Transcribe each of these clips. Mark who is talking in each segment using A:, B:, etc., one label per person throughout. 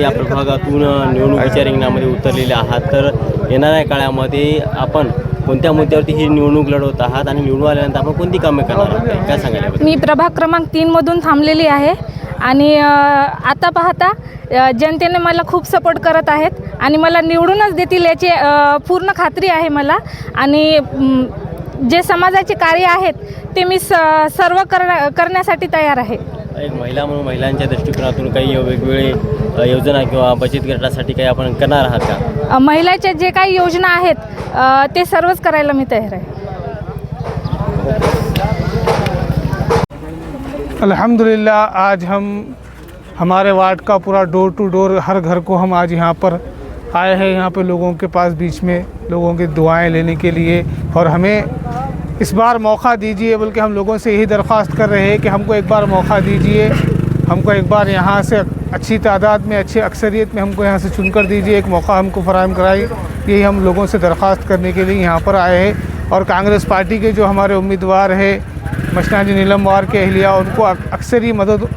A: या प्रभागातून निवडणुकीच्या रिंगणामध्ये उतरलेले आहात. तर येणाऱ्या काळामध्ये आपण कोणत्या मुद्द्यावरती ही निवडणूक लढवत आहात आणि निवडून आल्यानंतर आपण कोणती कामे करणार आहात? काय सांगायला
B: मी प्रभाग क्रमांक तीनमधून थांबलेली आहे आणि आता पाहता जनतेने मला खूप सपोर्ट करत आहेत आणि मला निवडूनच देतील याची पूर्ण खात्री आहे मला. आणि जे समाजाचे कार्य आहेत ते मी स सर्व कर करण्यासाठी तयार आहे.
A: एक महिला म्हणून महिलांच्या दृष्टिकोनातून काही वेगवेगळे योजना किंवा बचत गटासाठी काही आपण करणार आहात का?
B: महिलाच्या जे काही योजना आहेत ते सर्वच करायला मी तयार आहे.
C: अल्हम्दुलिल्लाह आज हम हमारे वार्ड का पूरा डोर टू डोर हर घर को हम आज यहाँ पर आए हैं। यहाँ पे लोगों के पास बीच में लोगों की दुआएं लेने के लिए और हमें इस बार मौका दीजिए, बल्कि हम लोगों से यही दरख्वास्त कर रहे हैं कि हमको एक बार मौका दीजिए, हमको एक बार यहाँ से अच्छी तादाद में, अच्छी अक्सरियत में हमको यहाँ से चुनकर दीजिए, एक मौका हमको फराहम कराई यही हम लोगों से दरख्वास्त करने के लिए यहाँ पर आए हैं। और कांग्रेस पार्टी के जो हमारे उम्मीदवार है मशना नीलम वार के अहलिया, उनको अक- अक्सरी मदद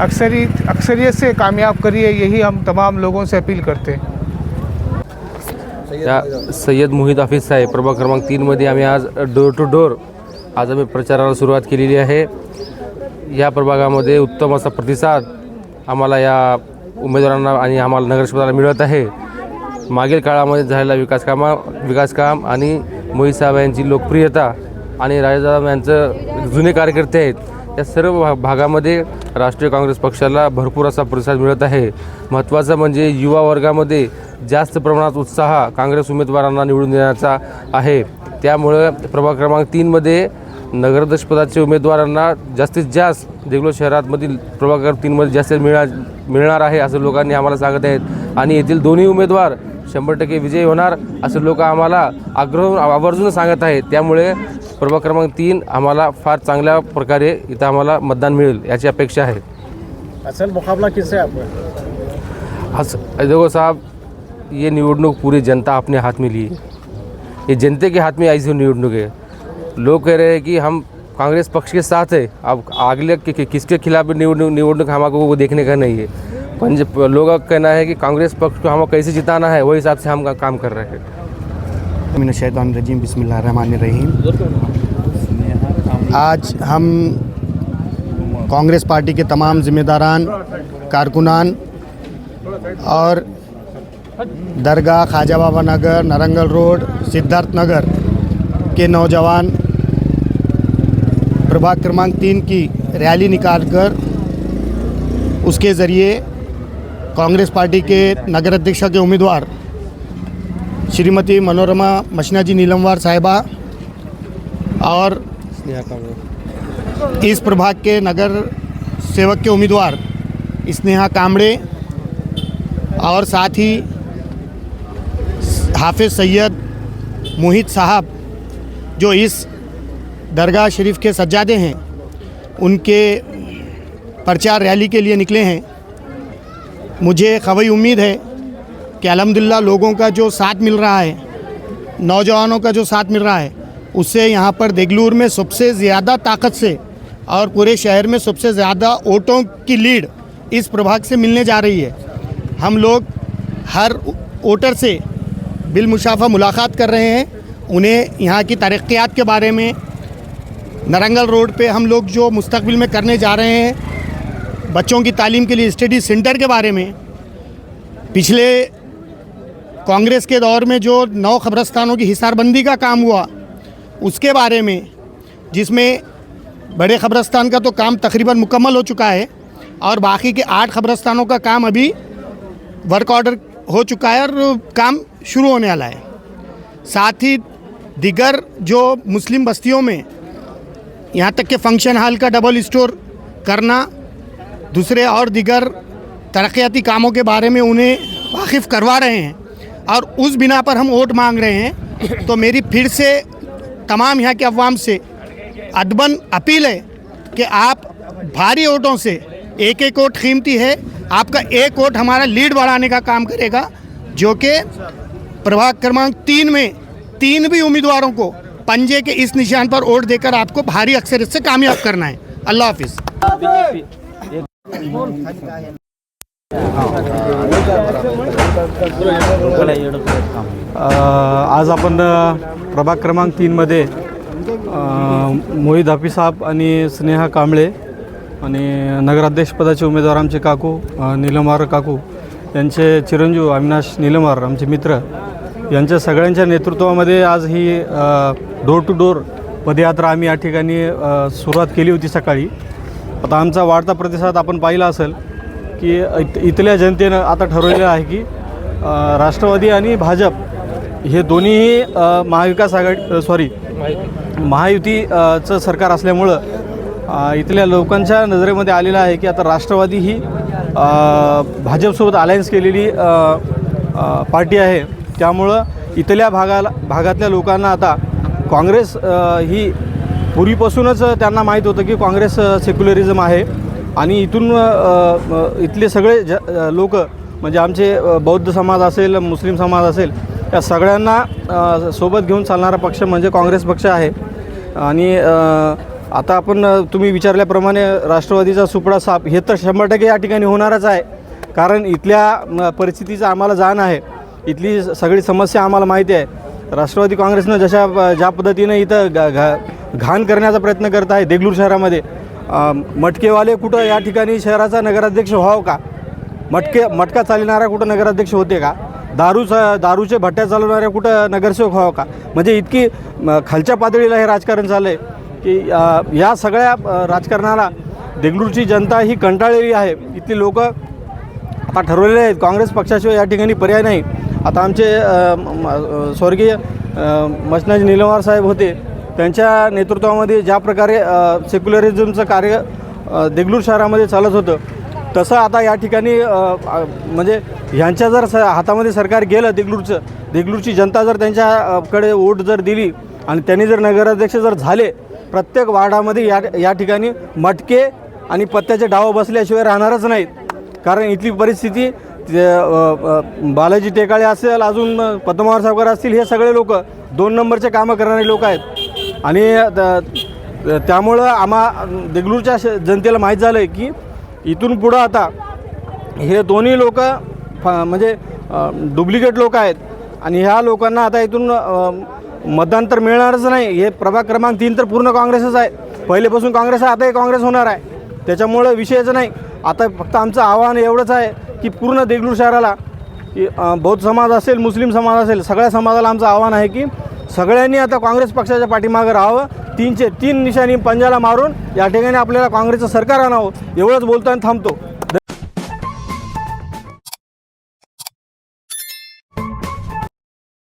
C: अक्सरी, अक्सरियत से कामयाब करिए, यही हम तमाम लोगों से अपील करते हैं।
D: या सय्यद मोहित हाफिज साहेब प्रभाग क्रमांक तीनमध्ये आम्ही आज डोर टू डोर आज आम्ही प्रचाराला सुरुवात केलेली आहे. या प्रभागामध्ये उत्तम असा प्रतिसाद आम्हाला या उमेदवारांना आणि आम्हाला नगरसेवकाला मिळत आहे. मागील काळामध्ये झालेला विकास कामा विकास काम आणि मोहित साहेब यांची लोकप्रियता आणि राजाराम यांचं जुने कार्यकर्ते आहेत या सर्व भा भागामध्ये राष्ट्रीय काँग्रेस पक्षाला भरपूर असा प्रतिसाद मिळत आहे. महत्त्वाचं म्हणजे युवा वर्गामध्ये जास्त प्रमाणात उत्साह काँग्रेस उमेदवारांना निवडून देण्याचा आहे. त्यामुळं प्रभाग क्रमांक तीनमध्ये नगराध्यक्षपदाचे उमेदवारांना जास्तीत जास्त देगलूर शहरामधील प्रभाग क्रमांक तीनमध्ये जास्त मिळा मिळणार आहे असं लोकांनी आम्हाला सांगत आहेत. आणि येथील दोन्ही उमेदवार शंभर टक्के विजयी होणार असं लोक आम्हाला आग्रह आवर्जून सांगत आहेत. त्यामुळे प्रभाग क्रमांक तीन आम्हाला फार चांगल्या प्रकारे इथं आम्हाला मतदान मिळेल याची अपेक्षा आहे.
E: असल मुकाबला किससे है आपका
D: हस देखो साहब ये निवडणूक पूरी जनता अपने हाथ में ली है। ये जनते के हाथ में ऐसी निवडणूक है। लोग कह रहे हैं कि हम कांग्रेस पक्ष के साथ है। अब अगले कि, कि, किसके खिलाफ निवडणूक निवडणूक हमको वो देखने का नहीं है। पंज लोगों का कहना है कि कांग्रेस पक्ष को हमको कैसे जिताना है वही हिसाब से हम का- काम कर रहे हैं।
F: मिन शैतान रजीम बिस्मिल्लाहिर्रहमानिर्रहीम आज हम कांग्रेस पार्टी के तमाम ज़िम्मेदारान कारकुनान और दरगाह ख्वाजा बाबा नगर, नारंगल रोड, सिद्धार्थ नगर के नौजवान प्रभाग क्रमांक तीन की रैली निकालकर उसके ज़रिए कांग्रेस पार्टी के नगर अध्यक्ष के उम्मीदवार श्रीमती मनोरमा मशना जी नीलमवार साहिबा और इस प्रभाग के नगर सेवक के उम्मीदवार स्नेहा कामड़े और साथ ही हाफिज़ सैयद मोहित साहब, जो इस दरगाह शरीफ के सज्जादे हैं, उनके प्रचार रैली के लिए निकले हैं। मुझे खबई उम्मीद है कि अलहमदिल्ला लोगों का जो साथ मिल रहा है, नौजवानों का जो साथ मिल रहा है उससे यहाँ पर देगलूर में सबसे ज़्यादा ताकत से और पूरे शहर में सबसे ज़्यादा वोटों की लीड इस प्रभाग से मिलने जा रही है। हम लोग हर वोटर से बिलमुशाफा मुलाकात कर रहे हैं। उन्हें यहाँ की तरक्यात के बारे में, नरंगल रोड पे हम लोग जो मुस्तकबिल में करने जा रहे हैं, बच्चों की तालीम के लिए स्टडी सेंटर के बारे में, पिछले कांग्रेस के दौर में जो नौ खबरस्तानों की हिसारबंदी का काम हुआ, उसके बारे में, जिसमें बड़े खबरस्तान का तो काम तकरीबन मुकम्मल हो चुका है, और बाकी के आठ खबरस्तानों का काम अभी वर्क ऑर्डर हो चुका है, और काम शुरू होने वाला है। साथ ही दिगर जो मुस्लिम बस्तियों में यहाँ तक के फ़ंक्शन हॉल का डबल स्टोर करना, दूसरे और दिगर तरक्याती कामों के बारे में उन्हें वाकिफ़ करवा रहे हैं और उस बिना पर हम वोट मांग रहे हैं तो मेरी फिर से तमाम यहाँ के अवाम से अदबन अपील है कि आप भारी वोटों से एक एक वोट कीमती है, आपका एक वोट हमारा लीड बढ़ाने का काम करेगा, जो कि प्रभाग क्रमांक तीन में तीन भी उम्मीदवारों को पंजे के इस निशान पर वोट देकर आपको भारी अक्सरियत से कामयाब करना है। अल्लाह हाफिज़।
G: आज आपण प्रभाग क्रमांक तीनमध्ये मोहित हाफी साहेब आणि स्नेहा कांबळे आणि नगराध्यक्षपदाचे उमेदवार आमचे काकू अ, निलमार काकू यांचे चिरंजीव अविनाश निलमार आमचे मित्र यांच्या सगळ्यांच्या नेतृत्वामध्ये आज ही डोर टू डोर पदयात्रा आम्ही या ठिकाणी सुरुवात केली होती सकाळी. आता आमचा वाढता प्रतिसाद आपण पाहिला असेल की इत इथल्या जनतेनं आता ठरवलेलं आहे की राष्ट्रवादी आणि भाजप हे दोन्हीही महाविकास आघाडी सॉरी महायुतीचं सरकार असल्यामुळं इथल्या लोकांच्या नजरेमध्ये आलेलं आहे की आता राष्ट्रवादी ही भाजपसोबत अलायन्स केलेली पार्टी आहे. त्यामुळं इथल्या भागाला भागातल्या लोकांना आता काँग्रेस ही पूर्वीपासूनच त्यांना माहीत होतं की काँग्रेस सेक्युलरिझम आहे. आणि इथून इथले सगळे ज लोक म्हणजे आमचे बौद्ध समाज असेल मुस्लिम समाज असेल या सगळ्यांना सोबत घेऊन चालणारा पक्ष म्हणजे काँग्रेस पक्ष आहे. आणि आता आपण तुम्ही विचारल्याप्रमाणे राष्ट्रवादीचा सुपडा साप हे तर शंभर टक्के या ठिकाणी होणारच आहे. कारण इथल्या परिस्थितीचं आम्हाला जाण आहे. इथली सगळी समस्या आम्हाला माहिती आहे. राष्ट्रवादी काँग्रेसनं जशा ज्या पद्धतीनं इथं घा घा घाण करण्याचा प्रयत्न करत आहे देगलूर शहरामध्ये मटकेवाले कुठं या ठिकाणी शहराचा नगराध्यक्ष व्हावं का? मटके मटका चालणारा कुठं नगराध्यक्ष होते का? दारूचा दारूचे भट्ट्या चालवणाऱ्या कुठं नगरसेवक व्हावं का? म्हणजे इतकी म, खालच्या पातळीला हे राजकारण चाललं आहे की या सगळ्या राजकारणाला देगलूरची जनता ही कंटाळलेली आहे. इथली लोक आता ठरवलेले आहेत. काँग्रेस पक्षाशिवाय या ठिकाणी पर्याय नाही. आता आमचे स्वर्गीय अ, मसनाजी निलवार साहेब होते. त्यांच्या नेतृत्वामध्ये ज्या प्रकारे सेक्युलरिझमचं कार्य देगलूर शहरामध्ये चालत होतं तसं आता या ठिकाणी म्हणजे ह्यांच्या जर स हातामध्ये सरकार गेलं देगलूरचं देगलूरची जनता जर त्यांच्याकडे वोट जर दिली आणि त्यांनी जर नगराध्यक्ष जर झाले प्रत्येक वार्डामध्ये या या ठिकाणी मटके आणि पत्त्याचे डाव बसल्याशिवाय राहणारच नाहीत. कारण इथली परिस्थिती ते, बालाजी टेकाळे असेल अजून अ, पद्मवार सावकर असतील हे सगळे लोक दोन नंबरचे कामं करणारे लोक आहेत. आणि त्यामुळं आम्हा देगलूरच्या श- जनतेला माहीत झालं आहे की इथून पुढं आता हे दोन्ही लोक म्हणजे डुप्लिकेट लोक आहेत. आणि ह्या लोकांना आता इथून मतदान तर मिळणारच नाही. हे प्रभाग क्रमांक तीन तर पूर्ण काँग्रेसच आहे. पहिलेपासून काँग्रेस आहे आताही काँग्रेस होणार आहे. त्याच्यामुळं विषयच नाही. आता फक्त आमचं आव्हान एवढंच आहे की पूर्ण देगलूर शहराला की बौद्ध समाज असेल मुस्लिम समाज असेल सगळ्या समाजाला आमचं आव्हान आहे की सगळ्यांनी आता काँग्रेस पक्षाच्या पाठीमागं राहावं तीनचे तीन निशाणी पंजाला मारून या ठिकाणी आपल्याला काँग्रेसचं सरकार आणावं एवढंच बोलताना थांबतो.